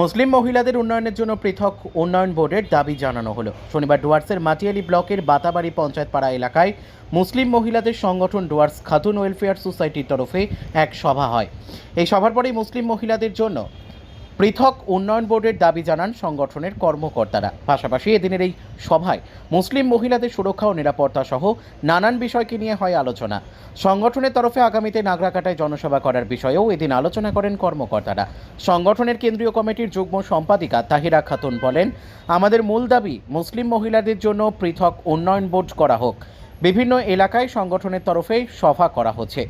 মুসলিম মহিলাদের উন্নয়নের জন্য পৃথক উন্নয়ন বোর্ডের দাবি জানানো হলো। শনিবার ডুয়ার্সের মাটিয়ালি ব্লকের বাতাবাড়ি পঞ্চায়েত পাড়া এলাকায় মুসলিম মহিলাদের সংগঠন ডুয়ার্স খাতুন ওয়েলফেয়ার সোসাইটির তরফে এক সভা হয়। এই সভার পরেই মুসলিম মহিলাদের জন্য পৃথক উন্নয়ন বোর্ডের দাবি জানান সংগঠনের কর্মকর্তারা। পাশাপাশি এদিনের এই সভায় মুসলিম মহিলাদের সুরক্ষা ও নিরাপত্তা সহ নানান বিষয়কে নিয়ে হয় আলোচনা। সংগঠনের তরফে আগামীতে নাগরাকাটায় জনসভা করার বিষয়েও এদিন আলোচনা করেন কর্মকর্তারা। সংগঠনের কেন্দ্রীয় কমিটির যুগ্ম সম্পাদিকা তাহিরা খাতুন বলেন, আমাদের মূল দাবি মুসলিম মহিলাদের জন্য পৃথক উন্নয়ন বোর্ড করা হোক। বিভিন্ন এলাকায় সংগঠনের তরফে সভা করা হচ্ছে।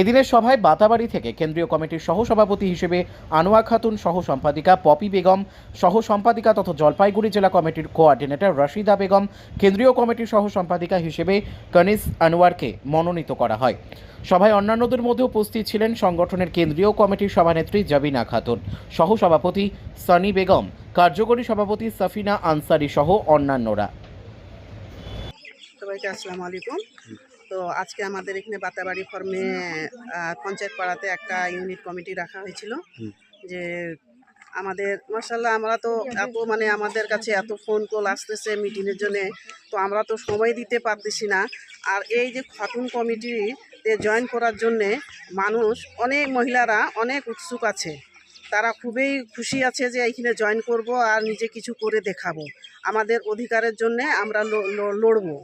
এদিনের সভায় বাতাবাড়ি থেকে কেন্দ্রীয় কমিটির সহসভাপতি হিসেবে আনোয়া খাতুন সহ সম্পাদিকা পপি বেগম সহ সম্পাদিকা তথা জলপাইগুড়ি জেলা কমিটির কোঅর্ডিনেটর রশিদা বেগম, কেন্দ্রীয় কমিটির সহ সম্পাদিকা হিসেবে কনিস আনোয়ারকে মনোনীত করা হয়। সভায় অন্যান্যদের মধ্যে উপস্থিত ছিলেন সংগঠনের কেন্দ্রীয় কমিটির সভানেত্রী জাবিনা খাতুন সহ সভাপতি সানি বেগম, কার্যকরী সভাপতি সাফিনা আনসারি সহ অন্যান্যরা। সবাইকে আসসালামু আলাইকুম। তো আজকে আমাদের এখানে বাতাবাড়ি ফর্মে পঞ্চায়েত পাড়াতে একটা ইউনিট কমিটি রাখা হয়েছিল। যে আমাদের মার্শাল্লাহ আমরা তো এত মানে আমাদের কাছে এত ফোন কল আসতেছে মিটিংয়ের জন্যে তো আমরা তো সময় দিতে পারতেছি না। আর এই যে খাতুন কমিটিতে জয়েন করার জন্যে মানুষ অনেক মহিলারা অনেক উৎসুক আছে। তারা খুবই খুশি আছে যে এইখানে জয়েন করব আর নিজে কিছু করে দেখাবো। আমাদের অধিকারের জন্য আমরা লড়বো।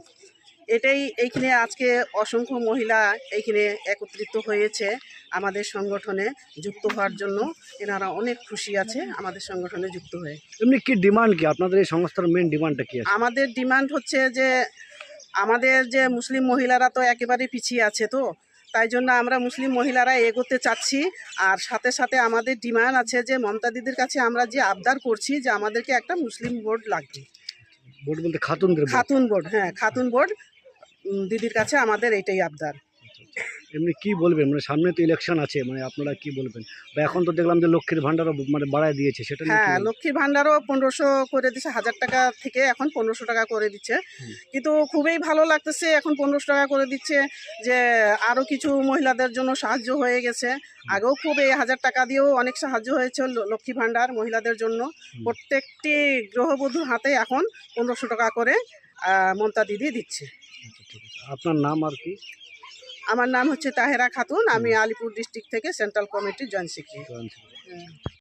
এটাই এইখানে আজকে অসংখ্য মহিলা এইখানে একত্রিত হয়েছে আমাদের সংগঠনে যুক্ত হওয়ার জন্য। এনারা অনেক খুশি আছে আমাদের সংগঠনে যুক্ত হয়ে। এমনি কি ডিমান্ড কি? আপনাদের এই সংস্থার মেন ডিমান্ডটা কি আমাদের ডিমান্ড হচ্ছে যে আমাদের যে মুসলিম মহিলারা তো একেবারে পিছিয়ে আছে তো। তাই জন্য আমরা মুসলিম মহিলারা এগোতে চাচ্ছি। আর সাথে সাথে আমাদের ডিমান্ড আছে যে মমতা দিদির কাছে আমরা যে আবদার করছি যে আমাদেরকে একটা মুসলিম বোর্ড লাগবে। বোর্ড বলতে খাতুনদের board। খাতুন বোর্ড হ্যাঁ খাতুন বোর্ড। দিদির কাছে আমাদের এটাই আবদার। এমনি কি বলবেন? মানে সামনে তো ইলেকশন আছে মানে আপনারা কি বলবেন? বা এখন তো দেখলাম যে লক্ষ্মীর ভান্ডারও মানে বাড়ায় দিয়েছে সেটা হ্যাঁ লক্ষ্মীর ভান্ডারও পনেরোশো করে দিচ্ছে হাজার টাকা থেকে এখন পনেরোশো টাকা করে দিচ্ছে। কিন্তু খুবই ভালো লাগতেছে এখন পনেরোশো টাকা করে দিচ্ছে যে আরও কিছু মহিলাদের জন্য সাহায্য হয়ে গেছে। আগেও খুব এই হাজার টাকা দিয়েও অনেক সাহায্য হয়েছে লক্ষ্মী ভান্ডার মহিলাদের জন্য। প্রত্যেকটি গৃহবধূর হাতে এখন পনেরোশো টাকা করে মমতা দিদি দিচ্ছে। আচ্ছা। আপনার নাম আর কি? আমার নাম হচ্ছে তাহেরা খাতুন আমি আলিপুর ডিস্ট্রিক্ট থেকে সেন্ট্রাল কমিটির জয়েন্ট সেক্রেটারি